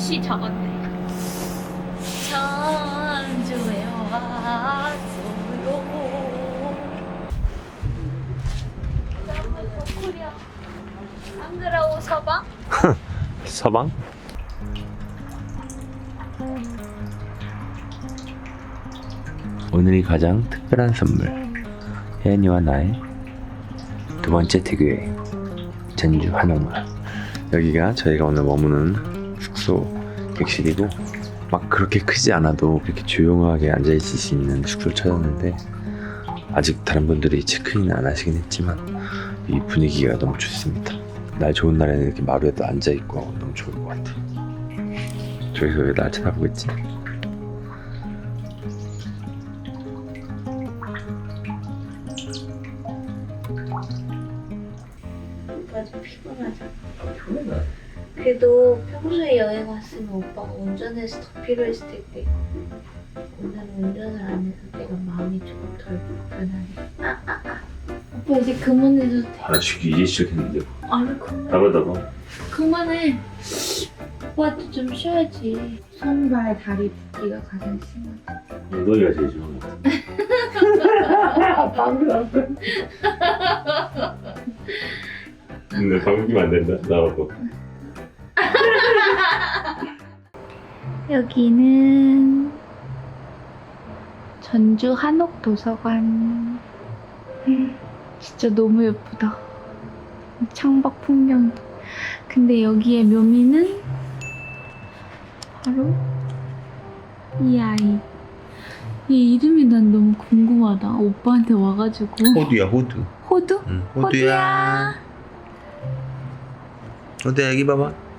전시 적었대. 전주에 왔어요. 안 그러고 서방? 서방? 오늘이 가장 특별한 선물 혜연이와 나의 두 번째 태교여행 전주 한옥마을 여기가 저희가 오늘 머무는 숙소 객실이고 막 그렇게 크지 않아도 이렇게 조용하게 앉아 있을 수 있는 숙소를 찾았는데 아직 다른 분들이 체크인은 안 하시긴 했지만 이 분위기가 너무 좋습니다 날 좋은 날에는 이렇게 마루에도 앉아 있고 너무 좋을 것 같아 저기서 왜 날 쳐다보고 있지? 그래도 평소에 여행 왔으면 오빠가 운전해서 더 필요했을 텐데 오늘 운전을 안 해서 내가 마음이 조금 덜 불편하네. 아, 아, 아. 오빠 이제 그만해도 돼. 아직 이제 시작했는데 아니 그만. 따로따로 그만해. 오빠도 좀 쉬어야지. 손발 다리 붓기가 가장 심하다. 엉덩이가 제일 좋은 것 같아 근데 방귀 안 된다 나하고 여기는 전주 한옥 도서관. 진짜 너무 예쁘다. 창밖 풍경. 근데 여기에 묘미는 바로 이 아이. 얘 이름이 난 너무 궁금하다. 오빠한테 와가지고. 호두야 호두 호두? 응, 호두야. 호두야 여기 봐봐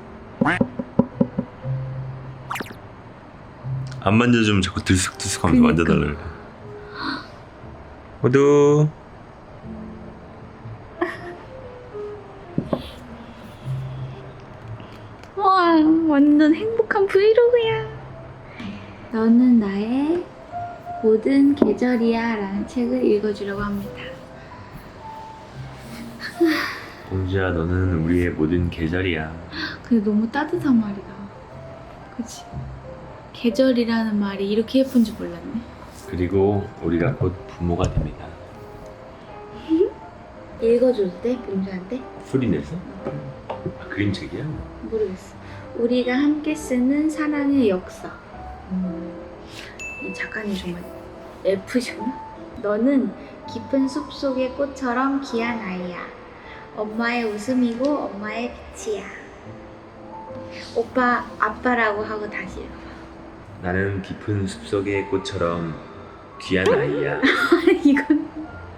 안 만져주면 자꾸 들썩들썩 하면서 그니까. 만져달라 그래 호두 와, 완전 행복한 브이로그야. 너는 나의 모든 계절이야 라는 책을 읽어주려고 합니다. 공주야 너는 우리의 모든 계절이야 근데 너무 따뜻한 말이다. 그치? 계절이라는 말이 이렇게 예쁜 줄 몰랐네. 그리고 우리가 곧 부모가 됩니다 읽어줄 때, 봉주한테? 소리 내서? 아, 그림책이야? 모르겠어. 우리가 함께 쓰는 사랑의 역사. 이 작가님 정말 F시구나. 너는 깊은 숲 속의 꽃처럼 귀한 아이야. 엄마의 웃음이고 엄마의 빛이야. 오빠 아빠라고 하고 다시 읽어봐. 나는 깊은 숲속의 꽃처럼 귀한 아이야 이건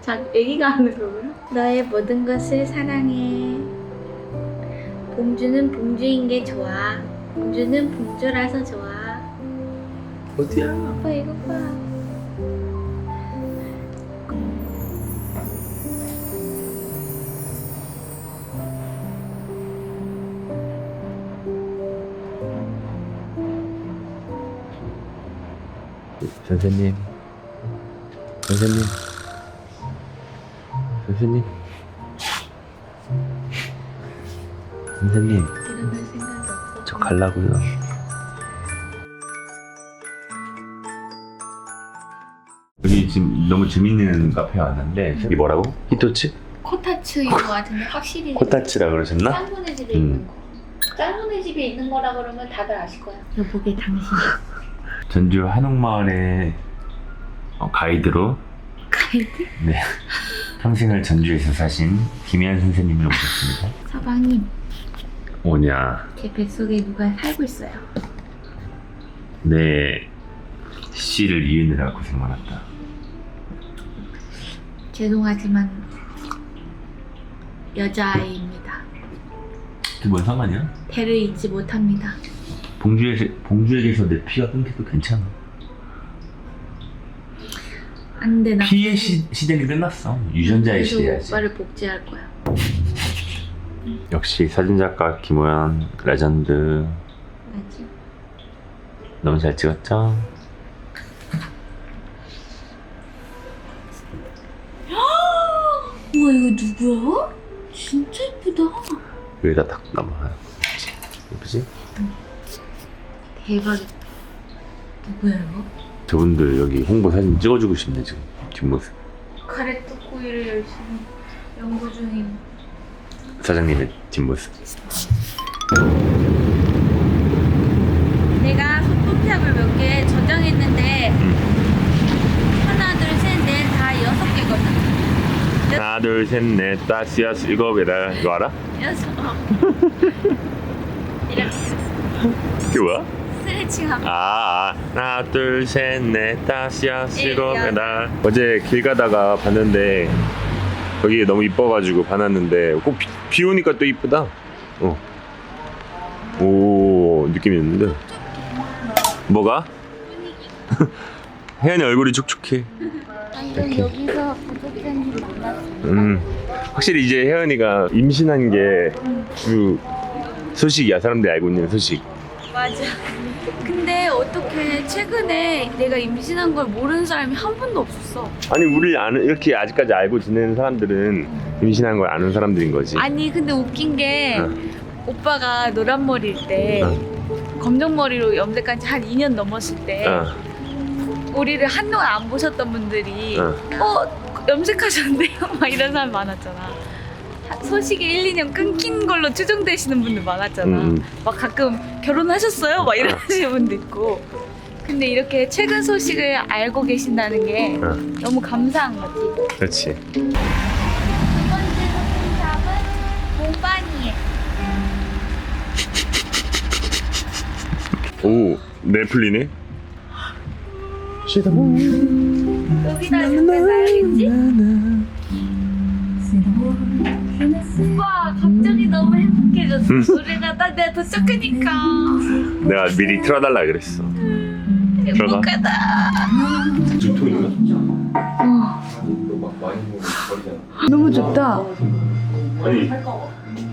자 애기가 하는 거구나. 너의 모든 것을 사랑해. 봉주는 봉주인 게 좋아. 봉주는 봉주라서 좋아. 어디야? 아빠 이거 봐. 선생님 선생님 선생님 선생님. 저 갈라고요 여기 지금 너무 재밌는 카페 왔는데 이게 뭐라고? 히토츠? 코타츠인 것 같은데 확실히 코타츠라 그러셨나? 짱구네 집에 음. 있는 거. 짱구네 집에 있는 거라 그러면 다들 아실 거야. 여보게 당신. 전주 한옥마을의 어, 가이드로 가이드? 네 평생을 전주에서 사신 김혜연 선생님을 모셨습니다 서방님, 오냐 제 뱃속에 누가 살고 있어요. 내 씨를 이으느라 고생 많았다 죄송하지만 여자아이입니다. 그게 뭔 상관이야? 배를 잊지 못합니다. 봉주에서, 봉주에게서 내 피가 끊겨도 괜찮아 안 돼, 나. 피의 시, 시대는 끝났어 유전자의 그래서 시대야지 오빠를 복제할 거야. 역시 사진작가 김호연 레전드 알지? 너무 잘 찍었죠? 우와 이거 누구야? 진짜 예쁘다. 여기다 딱 남아요 예쁘지? 음, 대박이다. 누구야 이거? 저분들 여기 홍보 사진 찍어주고 싶네 지금 뒷모습 카레 토코이를 열심히 연구 중인 사장님의 뒷모습 내가 소품샵을 몇 개 저장했는데 하나 둘셋넷다 여섯 개거든 하나 둘셋넷 다섯 여섯 일곱 여덟 이거 알아? 여섯 이렇게 뭐야? 스트레칭하고 아, 아. 하나 둘 셋 넷 다섯 여섯 일, 일곱 여덟. 여덟. 어제 길 가다가 봤는데 여기 너무 이뻐가지고 반았는데 꼭 비, 비 오니까 또 이쁘다. 어. 오 느낌 있는데. 뭐가? 혜연이 얼굴이 촉촉해. 완전 여기서 구독자님 만났어 음. 확실히 이제 혜연이가 임신한 게 주 소식이야. 사람들이 알고 있는 소식. 맞아 근데 어떻게 최근에 내가 임신한 걸 모르는 사람이 한 번도 없었어 아니 우리 아는 이렇게 아직까지 알고 지내는 사람들은 임신한 걸 아는 사람들인 거지 아니 근데 웃긴 게 어. 오빠가 노란 머리일 때 어. 검정 머리로 염색한 지 한 2년 넘었을 때 어, 우리를 한동안 안 보셨던 분들이 어. 어 염색하셨는데요? 막 이런 사람 많았잖아. 소식이 1, 2년 끊긴 걸로 추정되시는 분들 많았잖아. 음, 음. 막 가끔 결혼하셨어요? 막 이러시는 분도 있고. 근데 이렇게 최근 소식을 알고 계신다는 게 어. 너무 감사한 거지. 그렇지 두 번째 소품샵은 몽반이에. 오 넷플리네 여기다 이렇게 놔야겠지? 오빠 갑자기 너무 행복해졌어. 음. 노래가 딱 내가 도착하니까. 내가 미리 틀어달라 그랬어 행복하다. 두통인가? 너무 좋다. 아니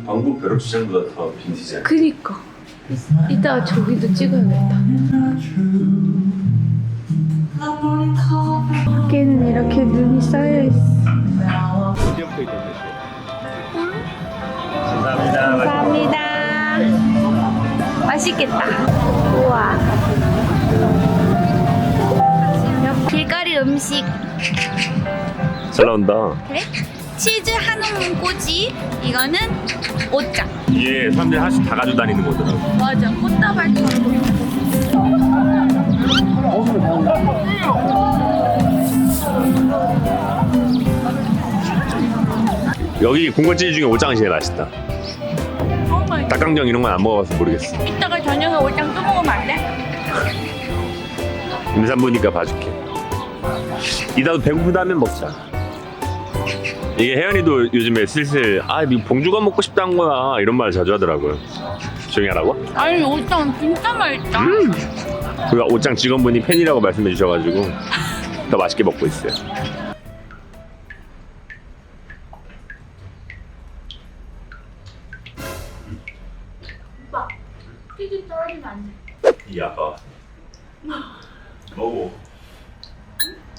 방북 벼룩시장보다 더 빈티지야 그니까. 이따가 저기도 찍어야겠다. 밖에는 이렇게 눈이 쌓여 있어. 언제부터 있던 감사합니다 감사합니다. 맛있겠다. 우와. 길거리 음식. 잘 나온다 그래? 치즈 한우 꼬지. 이거는 오짱. 이게 사람들이 하나씩 다 가지고 다니는 거더라고 맞아. 꽃다발처럼. 여기 군것질 중에 오짱이 제일 맛있다 오 마이 갓. 닭강정 이런 건 안 먹어봐서 모르겠어 이따가 저녁에 오짱 또 먹으면 안 돼? 임산부니까 봐줄게 이따도 배고프다면 먹자 이게 혜연이도 요즘에 슬슬 아 이거 봉주가 먹고 싶다는 거야 이런 말을 자주 하더라고요 조용히 하라고? 아니 오짱 진짜 맛있다. 그가 옷장 직원분이 팬이라고 말씀해 주셔가지고 더 맛있게 먹고 있어요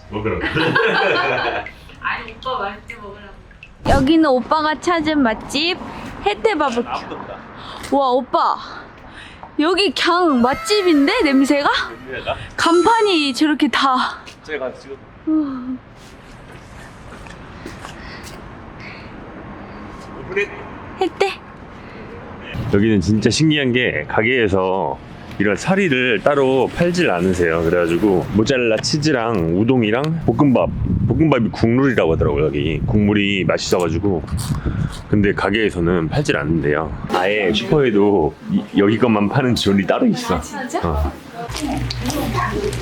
먹으라고 아니 오빠 맛있게 먹으라고. 여기는 오빠가 찾은 맛집 혜태 바베큐. 아무도 없다 와 오빠 여기 그냥 맛집인데 냄새가? 내가 간판이 저렇게 다. 제가 지금 오픈해 혜태. 여기는 진짜 신기한 게 가게에서 이런 사리를 따로 팔질 않으세요. 그래가지고 모짜렐라 치즈랑 우동이랑 볶음밥, 볶음밥이 국물이라고 하더라고요. 여기 국물이 맛있어가지고 근데 가게에서는 팔질 않는데요. 아예 슈퍼에도 이- 여기 것만 파는 지원이 따로 있어. 진짜? 어.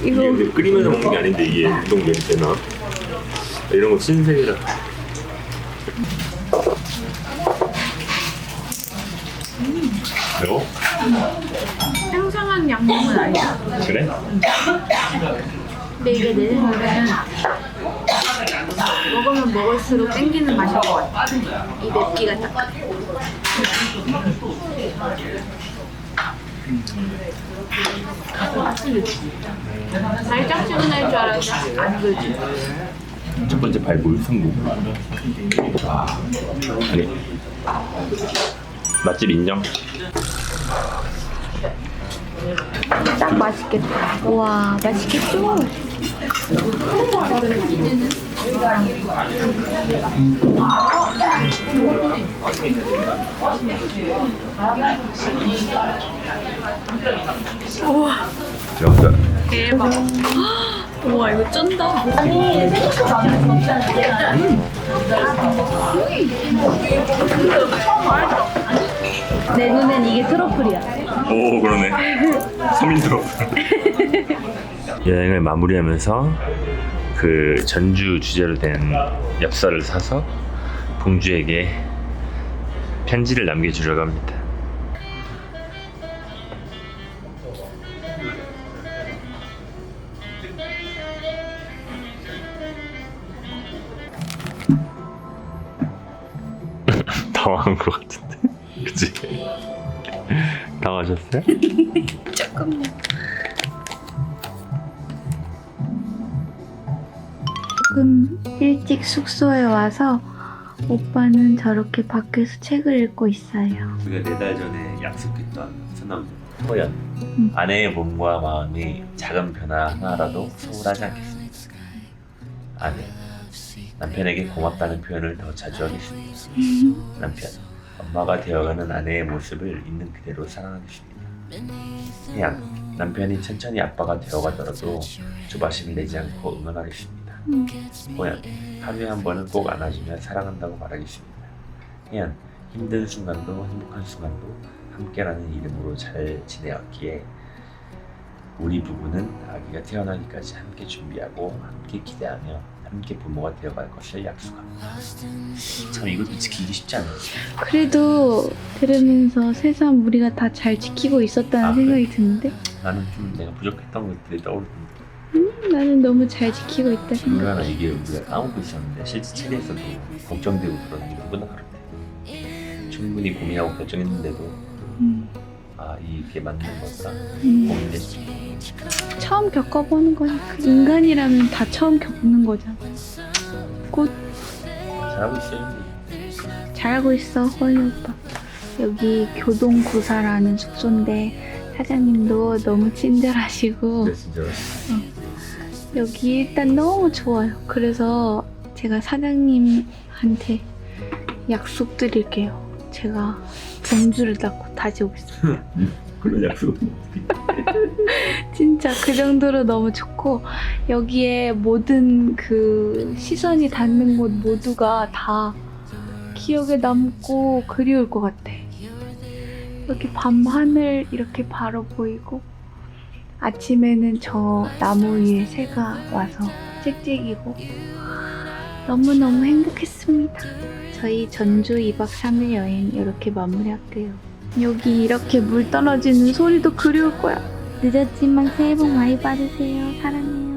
이게 근데 끓이면서 먹는 게 아닌데 이게 우동 냄새나 이런 거 신세계라. 매워? 상상한 양념은 아니야. 그래? 근데 이게 내 생각에는 먹으면 먹을수록 땡기는 맛일 것 같아. 이 맵기가 딱. 시원할 줄 알았는데 안 그러지. 첫 번째 발굴 성공. 와, 아니 맛집 인정. 딱 맛있겠다. 와, 맛있겠죠? 들어가자. 대박. 우와 이거 쩐다. 내 눈엔 이게 트러플이야. 오 그러네. 서민 들어. 여행을 마무리하면서 그 전주 주제로 된 엽서를 사서 봉주에게 편지를 남겨주려고 합니다. 당황한 것 같은데, 그치? 당황하셨어요? 조금요. 조금 일찍 숙소에 와서 오빠는 저렇게 밖에서 책을 읽고 있어요. 우리가 네 달 전에 약속했던 소나무 토연 음. 아내의 몸과 마음이 작은 변화 하나라도 소홀하지 않겠습니다. 아내 남편에게 고맙다는 표현을 더 자주 하겠습니다. 남편 엄마가 되어가는 아내의 모습을 있는 그대로 사랑하겠습니다. 태양 남편이 천천히 아빠가 되어가더라도 조바심을 내지 않고 응원하겠습니다. 음. 호연 하루에 한 번은 꼭 안아주며 사랑한다고 말하겠습니다. 혜연 힘든 순간도 행복한 순간도 함께라는 이름으로 잘 지내왔기에 우리 부부는 아기가 태어나기까지 함께 준비하고 함께 기대하며 함께 부모가 되어갈 것을 약속합니다. 참 이것도 지키기 쉽지 않아요. 그래도 들으면서 새삼 우리가 다 잘 지키고 있었다는 아, 생각이 드는데 나는 좀 내가 부족했던 것들이 떠오르는데 나는 너무 잘 지키고 있다 생각. 얼마나 이게 우리가 까먹고 있었는데 실제 책에서도 걱정되고 그러는 게 누구나 그렇대. 충분히 고민하고 결정했는데도 음, 아 이게 맞는 거구나 음. 고민됐지. 처음 겪어보는 거니까 인간이라면 다 처음 겪는 거잖아. 곧 잘하고 있어요. 잘하고 있어 허이 오빠. 여기 교동구사라는 숙소인데 사장님도 너무 친절하시고 네 진짜. 여기 일단 너무 좋아요. 그래서 제가 사장님한테 약속 드릴게요. 제가 봉주를 닦고 다시 오겠습니다. 그런 약속. 진짜 그 정도로 너무 좋고 여기에 모든 그 시선이 닿는 곳 모두가 다 기억에 남고 그리울 것 같아. 이렇게 밤하늘 이렇게 바로 보이고 아침에는 저 나무 위에 새가 와서 짹짹이고 너무너무 행복했습니다. 저희 전주 2박 3일 여행 이렇게 마무리할게요. 여기 이렇게 물 떨어지는 소리도 그리울 거야. 늦었지만 새해 복 많이 받으세요. 사랑해요.